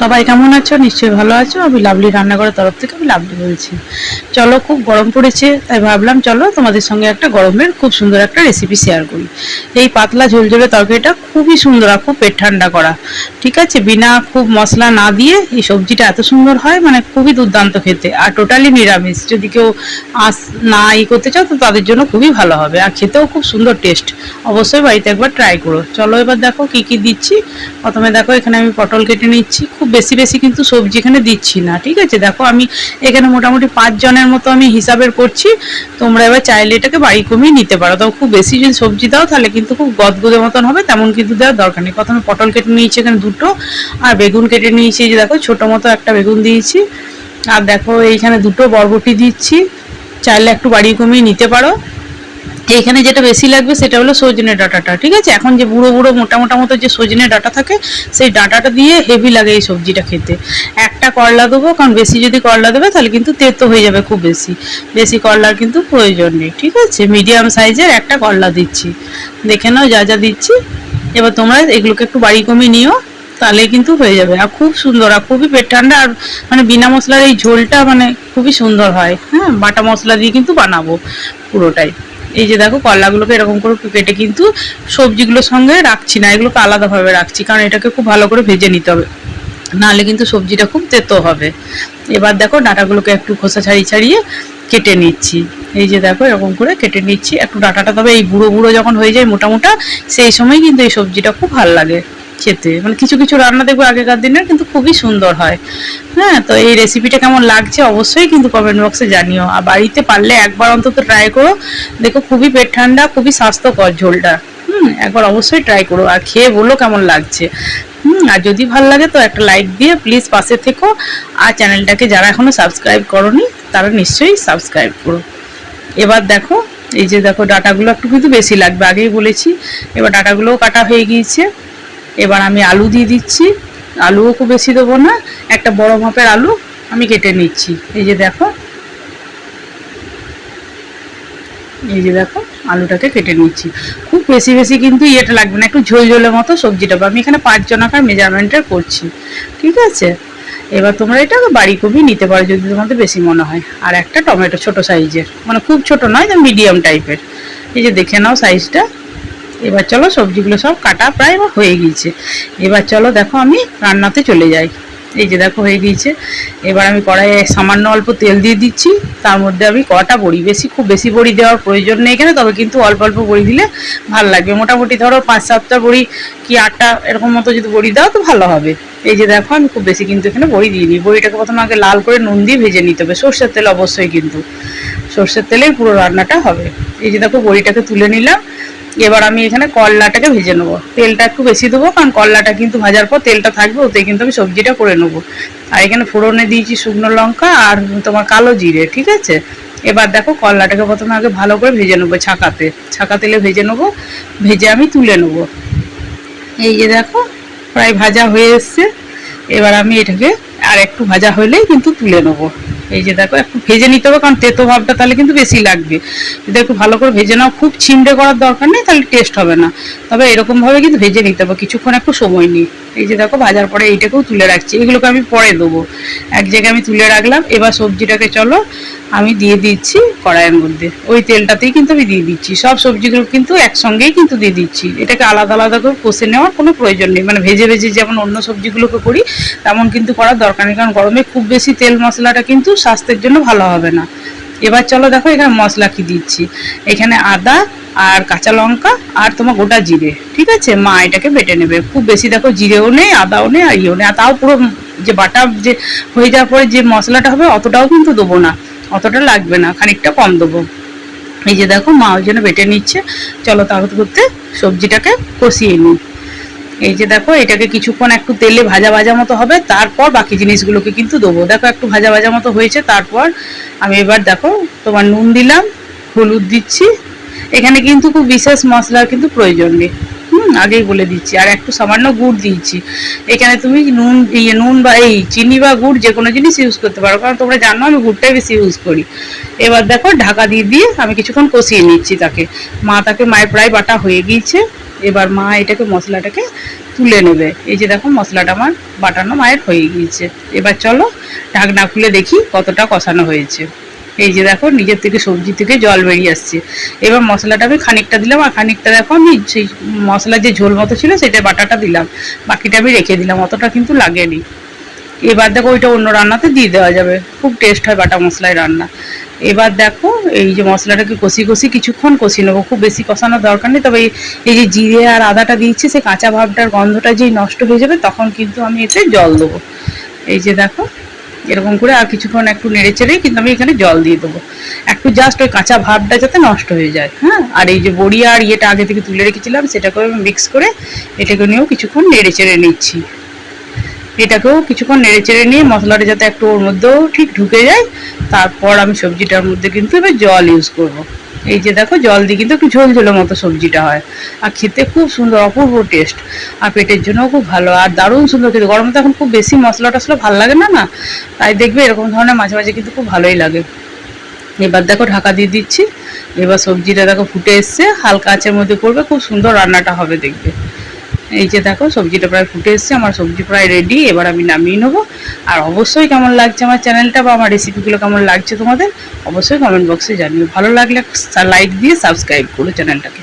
সবাই কেমন আছো? নিশ্চয়ই ভালো আছো। আমি লাভলি রান্নাঘরের তরফ থেকে আমি লাভলি বলছি। চলো, খুব গরম পড়েছে, তাই ভাবলাম, চলো তোমাদের সঙ্গে একটা গরমের খুব সুন্দর একটা রেসিপি শেয়ার করি। এই পাতলা ঝোলঝোলে তরকারিটা খুবই সুন্দর আর খুব পেট ঠান্ডা করা। ঠিক আছে? বিনা খুব মশলা না দিয়ে এই সবজিটা এত সুন্দর হয় মানে খুবই দুর্দান্ত খেতে। আর টোটালি নিরামিষ। যদি কেউ আস না ই করতে চাও, তো তাদের জন্য খুবই ভালো হবে। আর খেতেও খুব সুন্দর টেস্ট অবশ্যই বাড়িতে একবার ট্রাই করো। চলো এবার দেখো কি কি দিচ্ছি। প্রথমে দেখো, এখানে আমি পটল কেটে নিচ্ছি। খুব বেশি বেশি কিন্তু সবজি এখানে দিচ্ছি না। ঠিক আছে? দেখো, আমি এখানে মোটামুটি পাঁচ জনের মতো আমি হিসাবের করছি। তোমরা এবার চাইলে এটাকে বাড়ি কমিয়ে নিতে পারো। তবে খুব বেশি যদি সবজি দাও, তাহলে কিন্তু খুব গদগদে মতন হবে, তেমন কিন্তু দেওয়ার দরকার নেই। প্রথমে পটল কেটে নিয়েছি এখানে দুটো, আর বেগুন কেটে নিয়েছি যে দেখো, ছোটো মতো একটা বেগুন দিয়েছি। আর দেখো, এইখানে দুটো বরবটি দিচ্ছি। চাইলে একটু বাড়ি কমিয়ে নিতে পারো। এইখানে যেটা বেশি লাগবে সেটা হলো সজনে ডাঁটাটা, ঠিক আছে? এখন যে বুড়ো বুড়ো মোটা মোটা মতো যে সজনে ডাঁটা থাকে, সেই ডাঁটাটা দিয়ে হেভি লাগে এই সবজিটা খেতে। একটা করলা দেবো, কারণ বেশি যদি করলা দেবে, তাহলে কিন্তু তেতো হয়ে যাবে খুব বেশি। বেশি করলার কিন্তু প্রয়োজন নেই, ঠিক আছে? মিডিয়াম সাইজের একটা করলা দিচ্ছি। দেখে নাও যা যা দিচ্ছি। এবার তোমরা এগুলোকে একটু বাড়ি কমিয়ে নিও, তাহলে কিন্তু হয়ে যাবে। আর খুব সুন্দর, আর খুবই পেট ঠান্ডা, আর মানে বিনা মশলার এই ঝোলটা মানে খুবই সুন্দর হয়। হ্যাঁ বাটা মশলা দিয়ে কিন্তু বানাবো পুরোটাই। এই যে দেখো, কলাগুলোকে এরকম করে কেটে কিন্তু সবজিগুলোর সঙ্গে রাখছি না, এগুলোকে আলাদাভাবে রাখছি, কারণ এটাকে খুব ভালো করে ভেজে নিতে হবে। নাহলে কিন্তু সবজিটা খুব তেতো হবে। এবার দেখো ডাঁটাগুলোকে একটু খোসা ছাড়িয়ে ছাড়িয়ে কেটে নিচ্ছি। এই যে দেখো, এরকম করে কেটে নিচ্ছি। একটু ডাটাটা, তবে এই বুড়ো বুড়ো যখন হয়ে যায় মোটা মোটা সেই সময় কিন্তু এই সবজিটা খুব ভালো লাগে খেতে। মানে কিছু কিছু রান্না দেখব আগেকার দিনের, কিন্তু খুবই সুন্দর হয়। হ্যাঁ তো এই রেসিপিটা কেমন লাগছে অবশ্যই কিন্তু কমেন্ট বক্সে জানিও। আর বাড়িতে পারলে একবার অন্তত ট্রাই করো। দেখো, খুবই পেট ঠান্ডা, খুবই স্বাস্থ্যকর ঝোলটা। হুম, একবার অবশ্যই ট্রাই করো। আর খেয়ে বলো কেমন লাগছে। হুম, আর যদি ভালো লাগে তো একটা লাইক দিয়ে প্লিজ পাশে থেকো। আর চ্যানেলটাকে যারা এখনও সাবস্ক্রাইব করনি, তারা নিশ্চয়ই সাবস্ক্রাইব করো। এবার দেখো, এই যে দেখো ডাটাগুলো একটু কিন্তু বেশি লাগবে, আগেই বলেছি। এবার ডাটাগুলোও কাটা হয়ে গিয়েছে। এবার আমি আলু দিয়ে দিচ্ছি। আলুও খুব বেশি দেবো না, একটা বড় মাপের আলু আমি কেটে নিচ্ছি। এই যে দেখো, এই যে দেখো, আলুটাকে কেটে নিচ্ছি। খুব বেশি বেশি কিন্তু ইয়েটা লাগবে না, একটু ঝোল ঝোলের মতো সবজিটা। আমি এখানে পাঁচ জনাকার মেজারমেন্টের করছি। ঠিক আছে? এবার তোমরা এটা বাড়ি কবি নিতে পারো যদি তোমাদের বেশি মনে হয়। আর একটা টমেটো ছোট সাইজের। মানে খুব ছোট নয় মিডিয়াম টাইপের এই যে দেখে নাও সাইজটা এবার চলো সবজিগুলো সব কাটা প্রায় হয়ে গিয়েছে। এবার চলো দেখো আমি রান্নাতে চলে যাই। এই যে দেখো হয়ে গিয়েছে। এবার আমি কড়াইয়ে সামান্য অল্প তেল দিয়ে দিচ্ছি। তার মধ্যে আমি কটা বড়ি, বেশি, খুব বেশি বড়ি দেওয়ার প্রয়োজন নেই এখানে, তবে কিন্তু অল্প অল্প বড়ি দিলে ভালো লাগবে। মোটামুটি ধরো পাঁচ সাতটা বড়ি কি আটটা এরকম মতো যদি বড়ি দাও তো ভালো হবে। এই যে দেখো, আমি খুব বেশি কিন্তু এখানে বড়ি দিইনি বড়িটাকে প্রথমে আগে লাল করে নুন দিয়ে ভেজে নিতে হবে। সর্ষের তেল অবশ্যই কিন্তু। সর্ষের তেলেই পুরো রান্নাটা হবে। এই যে দেখো, বড়িটাকে তুলে নিলাম। এবার আমি এখানে করলাটাকে ভেজে নেব। তেলটা একটু বেশি দেবো, কারণ করলাটা কিন্তু ভাজার পর তেলটা থাকবে ওতে কিন্তু আমি সবজিটা করে নেব। আর এখানে ফোড়নে দিয়েছি শুকনো লঙ্কা আর তোমার কালো জিরে, ঠিক আছে? এবার দেখো করলাটাকে প্রথমে আগে ভালো করে ভেজে নেব ছাকাতে। ছাকা তেলে ভেজে নেব, ভেজে আমি তুলে নেব। এই যে দেখো, প্রায় ভাজা হয়ে এসছে। এবার আমি এটাকে আর একটু ভাজা হলেই কিন্তু তুলে নেব। এই যে দেখো একটু ভেজে নিতে হবে, কারণ তেতো ভাবটা তাহলে কিন্তু বেশি লাগবে। যদি একটু ভালো করে ভেজে নাও, খুব ছিমড়ে করার দরকার নেই, তাহলে টেস্ট হবে না। তবে এরকমভাবে কিন্তু ভেজে নিতে হবে, কিছুক্ষণ একটু সময় নিই এই যে দেখো ভাজার পরে এইটাকেও তুলে রাখছি। এগুলোকে আমি পরে দেবো। এক জায়গায় আমি তুলে রাখলাম, এবার সবজিটাকে চলো আমি দিয়ে দিচ্ছি কড়াইয়ের মধ্যে। ওই তেলটাতেই কিন্তু আমি দিয়ে দিচ্ছি। সব সবজিগুলো কিন্তু একসঙ্গেই কিন্তু দিয়ে দিচ্ছি। এটাকে আলাদা আলাদা করে কষে নেওয়ার কোনো প্রয়োজন নেই। মানে ভেজে ভেজে যেমন অন্য সবজিগুলোকে করি, তেমন কিন্তু করার দরকার নেই। কারণ গরমে খুব বেশি তেল মশলাটা কিন্তু স্বাস্থ্যের জন্য ভালো হবে না। এবার চলো দেখো এখানে মশলা কি দিচ্ছি। এখানে আদা আর কাঁচা লঙ্কা আর তোমার গোটা জিরে, ঠিক আছে? মা এটাকে বেটে নেবে। খুব বেশি দেখো জিরেও নেই, আদাও নেই আর ইয়েও নেই। আর তাও পুরো যে বাটা যে হয়ে যাওয়ার পরে যে মশলাটা হবে, অতটাও কিন্তু দেবো না। অতটা লাগবে না, খানিকটা কম দেবো। এই যে দেখো, মা ওই জন্য বেটে নিচ্ছে। চলো তাহলে করতে সবজিটাকে কষিয়ে নিই। এই যে দেখো, এটাকে কিছুক্ষণ একটু তেলে ভাজা ভাজা মতো হবে, তারপর বাকি জিনিসগুলোকে কিন্তু দেবো। দেখো একটু ভাজা ভাজা মতো হয়েছে, তারপর আমি এবার দেখো তোমার নুন দিলাম, হলুদ দিচ্ছি এখানে কিন্তু খুব বিশেষ মশলার কিন্তু প্রয়োজন নেই। হুম, আগেই বলে দিচ্ছি। আর একটু সামান্য গুড় দিয়েছি। এখানে তুমি নুন ইয়ে নুন বা এই চিনি বা গুড় যে কোনো জিনিস ইউজ করতে পারো। কারণ তোমরা জানো আমি গুড়টাই বেশি ইউজ করি। এবার দেখো, ঢাকা দিয়ে দিয়ে আমি কিছুক্ষণ কষিয়ে নিচ্ছি তাকে। মা তাকে মায়ের প্রায় বাটা হয়ে গিয়েছে। এবার মা এটাকে, মশলাটাকে তুলে নেবে। এই যে দেখো, মশলাটা আমার বাটানো মায়ের হয়ে গিয়েছে। এবার চলো, ঢাকনা খুলে দেখি কতটা কষানো হয়েছে। এই যে দেখো, নিজের থেকে সবজি থেকে জল বেরিয়ে আসছে। এবার মশলাটা আমি খানিকটা দিলাম, আর খানিকটা দেখো আমি সেই মশলার যে ঝোল মতো ছিল, সেটা বাটাটা দিলাম। বাকিটা আমি রেখে দিলাম, অতটা কিন্তু লাগেনি। এবার দেখো ওইটা অন্য রান্নাতে দিয়ে দেওয়া যাবে। খুব টেস্ট হয় বাটা মশলায় রান্না। এবার দেখো এই যে মশলাটাকে কষি কষি কিছুক্ষণ কষি নেব। খুব বেশি কষানোর দরকার নেই, তবে এই- যে জিরে আর আদাটা দিচ্ছি সে কাঁচা ভাবটার গন্ধটা যেই নষ্ট হয়ে যাবে, তখন কিন্তু আমি এতে জল দেবো। এই যে দেখো এরকম করে আর কিছুক্ষণ একটু নেড়ে চেড়ে কিন্তু আমি এখানে জল দিয়ে দেবো। একটু জাস্ট ওই কাঁচা ভাবটা যাতে নষ্ট হয়ে যায় হ্যাঁ? আর এই যে বড়ি আর ইয়েটা আগে থেকে তুলে রেখেছিলাম, সেটাকেও আমি মিক্স করে এটাকে নিয়েও কিছুক্ষণ নেড়ে চেড়ে নিচ্ছি। এটাকেও কিছুক্ষণ নেড়ে চেড়ে নিয়ে মশলাটা যাতে একটু ওর মধ্যেও ঠিক ঢুকে যায়, তারপর আমি সবজিটার মধ্যে কিন্তু এবার জল ইউজ করব। এই যে দেখো, জল দিয়ে কিন্তু একটু ঝোল ঝোলের মতো সবজিটা হয়। আর খেতে খুব সুন্দর, অপূর্ব টেস্ট আর পেটের জন্যও খুব ভালো। আর দারুণ সুন্দর খেতে। গরমে তো এখন খুব বেশি মশলা টশলা ভালো লাগে না না? তাই দেখবে এরকম ধরনের মাঝে মাঝে কিন্তু খুব ভালোই লাগে। এবার দেখো ঢাকা দিয়ে দিচ্ছি। এবার সবজিটা দেখো ফুটে এসছে। হালকা আঁচের মধ্যে করবে। খুব সুন্দর রান্নাটা হবে দেখবে। এই যে দেখো, সবজিটা প্রায় ফুটে এসছে, আমার সবজি প্রায় রেডি এবার আমি নামিয়ে নেব। আর অবশ্যই কেমন লাগছে আমার চ্যানেলটা বা আমার রেসিপিগুলো কেমন লাগছে তোমাদের, অবশ্যই কমেন্ট বক্সে জানিও। ভালো লাগলে লাইক দিয়ে সাবস্ক্রাইব করো চ্যানেলটাকে।